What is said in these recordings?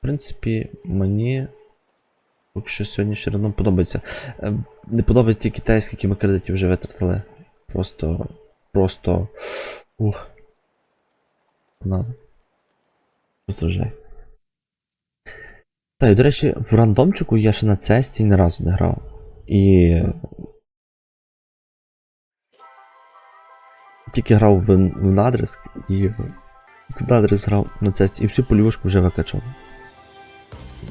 В принципі, мені поки що сьогодні все одно подобається. Е, Не подобається тільки скільки ми кредитів вже витратили. Просто. Просто. Ух. Надо. Жесть. Та, і, до речі, в рандомчику я ще на цесті ні разу не грав. І. Тільки грав в, в надриск і в надриск грав на цесті і всю полівушку вже викачав.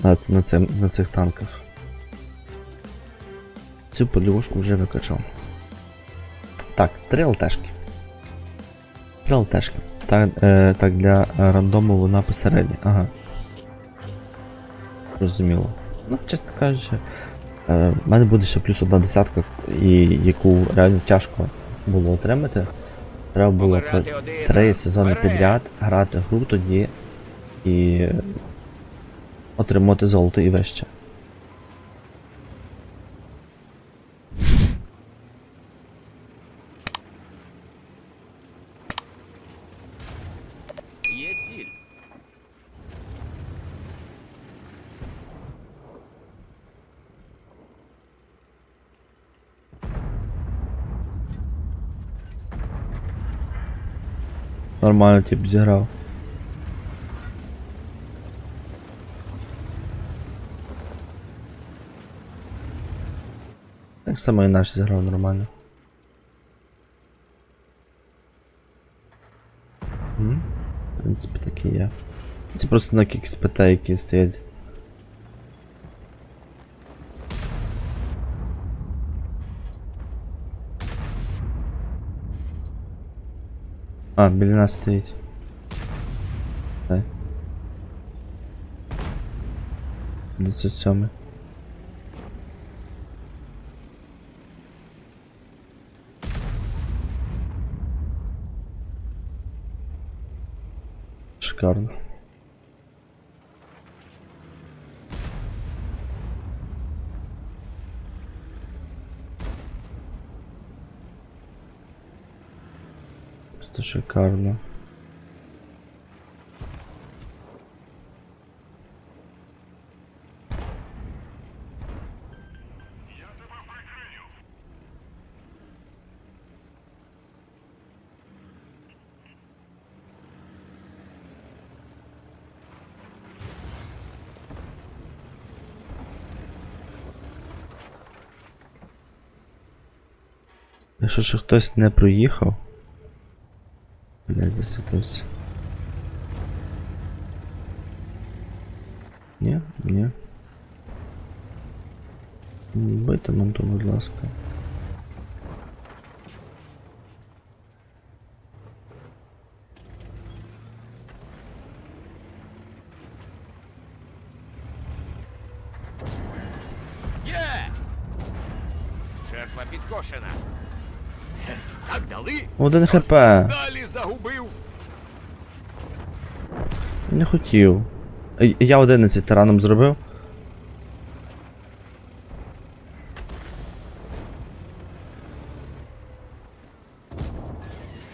На, на, цим, на цих танках. Цю полівушку вже викачав. Так, три ЛТшки. Три ЛТшки. Так, е, так для рандому вона посередня. Ага. Розуміло. Ну, чесно кажучи, е, в мене буде ще плюс одна десятка, і яку реально тяжко було отримати. Треба було три сезони підряд грати гру тоді і отримати золото і вище. Є ціль. Нормально тип зіграв. Так само і зіграв нормально. М? В принципі, так і є. Це просто на кікс ПТ, які стоять. А, біля нас стоїть. Дай. 27. Шикарно. Просто шикарно. Якщо ще хтось не проїхав. Блядь, засвітився. Ні, ні. Бийте манту, будь ласка. Є! Жертва підкошена. Один хп. Не хотів. Я 11 тараном зробив.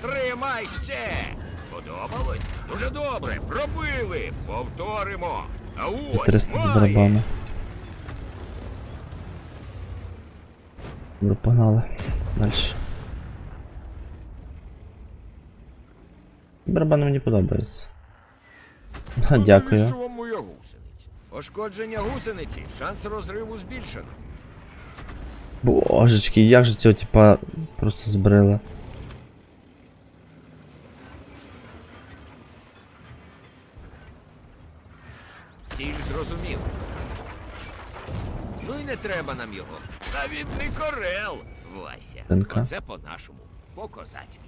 Тримай ще! Подобалось? Дуже добре, пробили. Повторимо. А ось 300 з барабану. Добре, погнали. Дальше. Барабани мені подобаються. А, дякую. Пошкодження гусениці. Шанс розриву збільшено. Божечки, як же цього типа просто збрили. Ціль зрозумів. Ну і не треба нам його. Навіть не корел, Вася. Оце по-нашому. По-козацьки.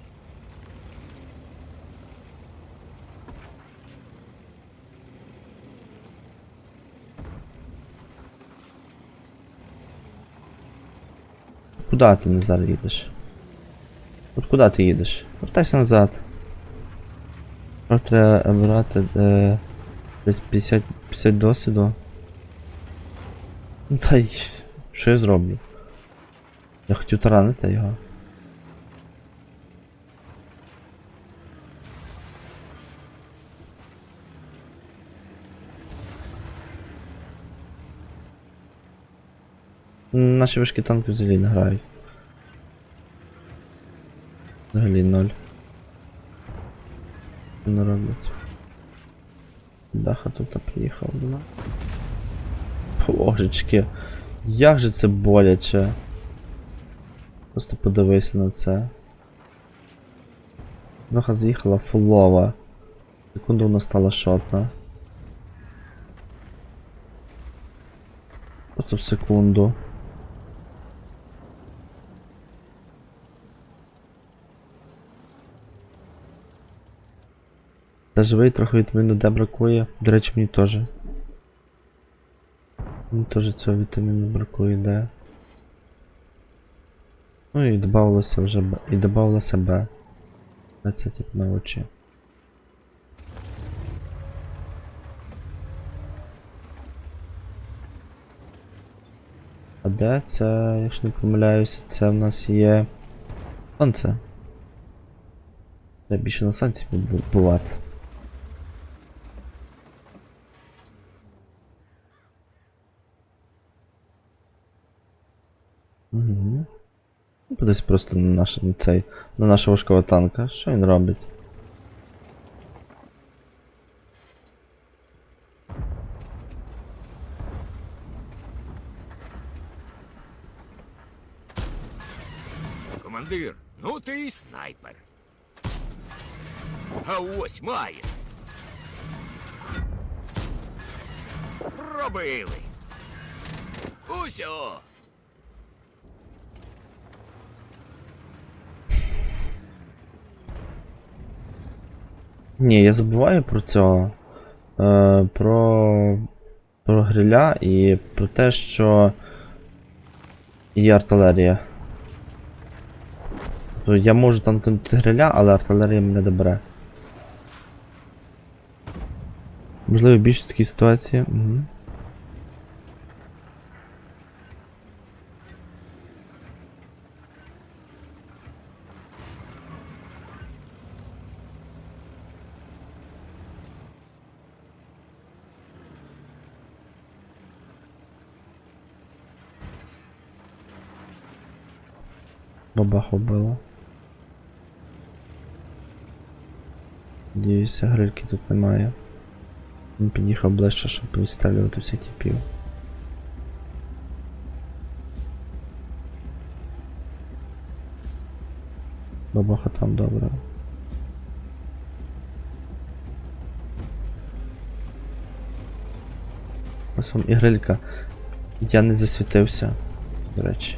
Куда ти назад їдеш? От куди ти їдеш? Вертайся назад. Треба брати е, десь 50, 50 досвіду. Ну та й. Що я зроблю? Я хотів таранити його. Наші важкі танки взагалі не грають. Взагалі ноль. Що не роблять. Даха тут приїхав нас. Божечки. Як же це боляче. Просто подивися на це. Даха заїхала фулова. Секунду вона стала шотна. Просто в секунду. Та живий трохи вітаміну Д бракує. До речі, мені теж. Мені теж цього вітаміну бракує Д. Ну і добавилося вже Б. І добавилося Б. Це тип на очі. А де це, якщо не помиляюся, це в нас є сонце. Треба більше на сонці бу- Подивись просто на наш, на цей, на нашого важкого танка. Що він робить? Командир, ну ти і снайпер. А ось має. Пробили. Усьо. Ні, я забуваю про цього. Е, про, про гриля і про те, що є артилерія. То я можу танкнути гриля, але артилерія мене добере. Можливо, більше такі ситуації. Угу. Бабаху було. Надіюся, грильки тут немає. Він під'їхав ближче, щоб відстрілювати всіх типів. Бабаха там добре. Ось вам і грилька. Я не засвітився, до речі.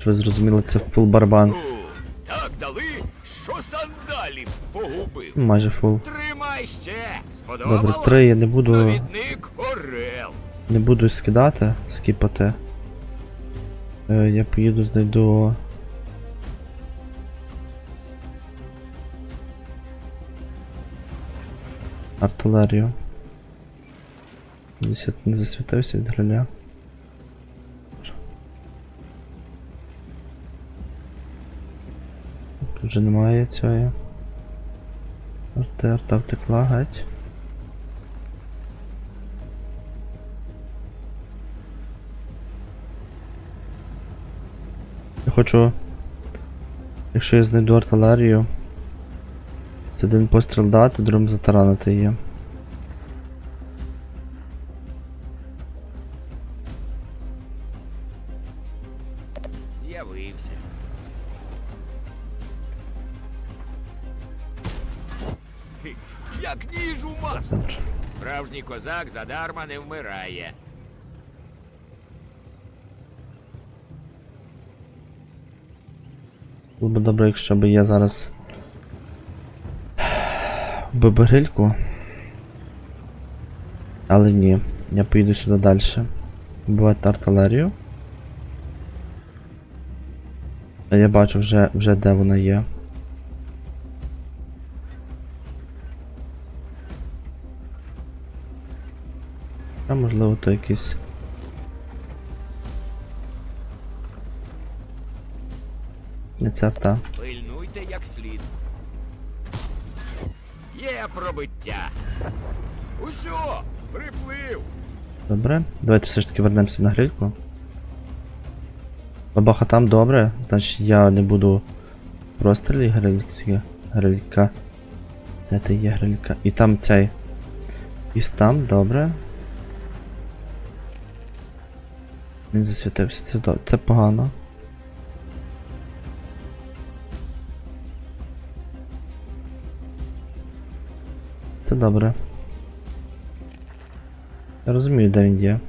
Що ви зрозуміли, це фул барабан. У, так дали, що сандалів погубив. Майже фул. Тримай ще. Сподобалось? Добре, три я не буду. Орел. Не буду скидати, скіпати. Е, я поїду знайду. Артилерію. Десь я не засвітився від гриля. Тут вже немає цієї. Арта, арта втекла геть. Я хочу. Якщо я знайду артилерію, це один постріл дати, другим затаранити її. З'явився. Хі, Як ніж у масло. Справжній козак задарма не вмирає. Було б добре, якщо б я зараз. вбив. Але ні, я поїду сюди далі. Вбивати артилерію. Я бачу вже, вже де вона є. Можливо то якийсь. Не це авто. Пильнуйте як слід. Є пробиття. Усьо, Приплив. Добре. Давайте все ж таки вернемося на грильку. Бабаха там добре, значить я не буду прострілі грильці. Грилька. Де ти є грилька? І там цей. І там, добре. Він засвітився, це, це погано. Це добре. Я розумію, де він є.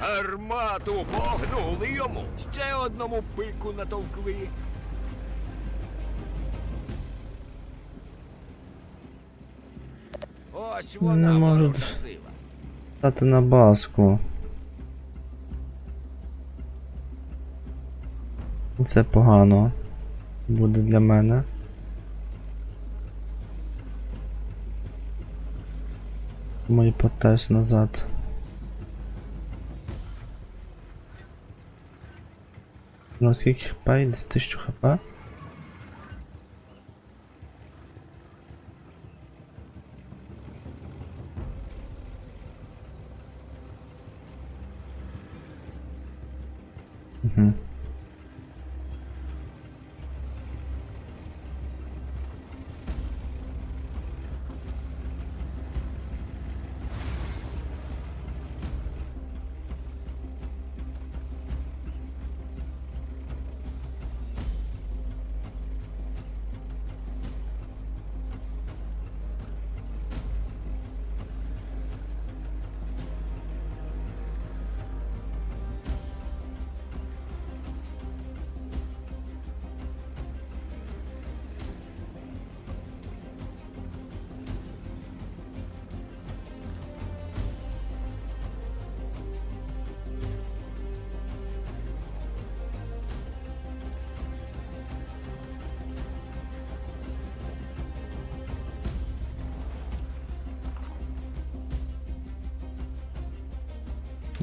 Гармату погнули йому. Ще одному пику натовкли. Ось вона Не можу. Стати на баску. Це погано. Буде для мене. Я повертаюсь назад. Ну, скільки хп? Десь 1000 хп. Угу.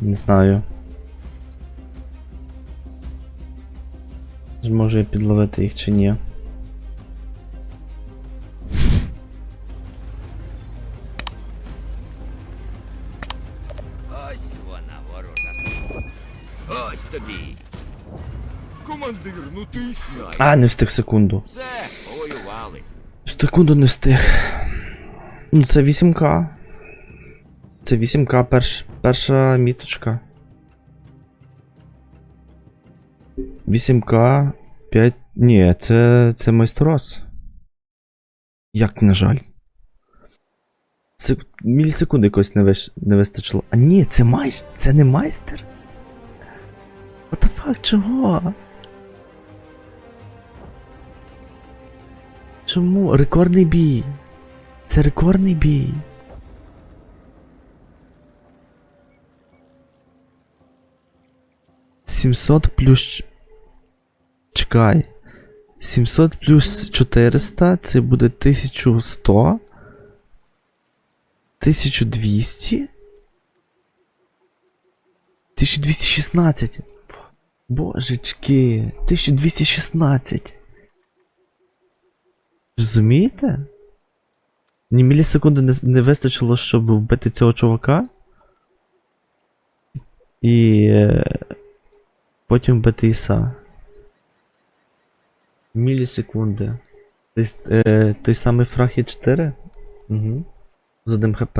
Не знаю. Зможу я підловити їх чи ні. Ось вона ворожа сила. Ось тобі. Командир, ну ти снайпер. А, не встиг секунду. Все, повоювали. Секунду не встиг. Ну, це 8К. Це 8К перш, перша міточка. 8К 5. Ні, це. це майстерос. Як на жаль. Це мілісекунди якось не, виш... не вистачило. А ні, це майстер. Це не майстер. What the fuck, чого? Чому? Рекордний бій. Це рекордний бій. Сімсот плюс. Чекай. 700 плюс 400 це буде 1100. 1200. 1216. Божечки. 1216. Розумієте? Ні мілісекунди не, не вистачило, щоб вбити цього чувака. І. Потім вбити Іса. Мілісекунди. Той, е, той самий фраг є 4? Угу. З одним хп.